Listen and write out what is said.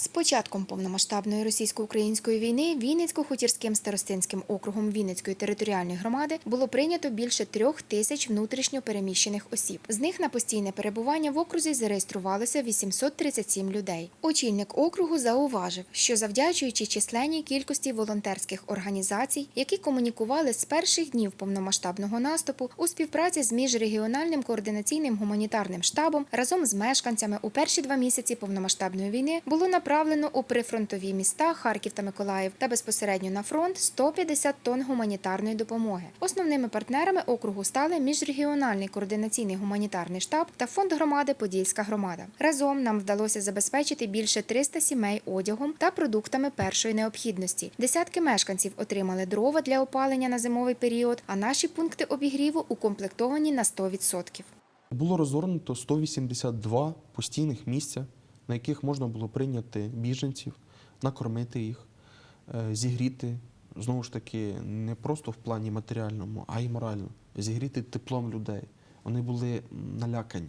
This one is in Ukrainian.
З початком повномасштабної російсько-української війни Вінницько-Хутірським старостинським округом Вінницької територіальної громади було прийнято більше трьох тисяч внутрішньо переміщених осіб. З них на постійне перебування в окрузі зареєструвалося 837 людей. Очільник округу зауважив, що завдячуючи численній кількості волонтерських організацій, які комунікували з перших днів повномасштабного наступу у співпраці з міжрегіональним координаційним гуманітарним штабом разом з мешканцями у перші два місяці повномасштабної війни було направлено у прифронтові міста Харків та Миколаїв та безпосередньо на фронт 150 тонн гуманітарної допомоги. Основними партнерами округу стали міжрегіональний координаційний гуманітарний штаб та фонд громади Подільська громада. Разом нам вдалося забезпечити більше 300 сімей одягом та продуктами першої необхідності. Десятки мешканців отримали дрова для опалення на зимовий період, а наші пункти обігріву укомплектовані на 100%. Було розгорнуто 182 постійних місця, на яких можна було прийняти біженців, накормити їх, е, зігріти. Знову ж таки, не просто в плані матеріальному, а й морально. Зігріти теплом людей. Вони були налякані.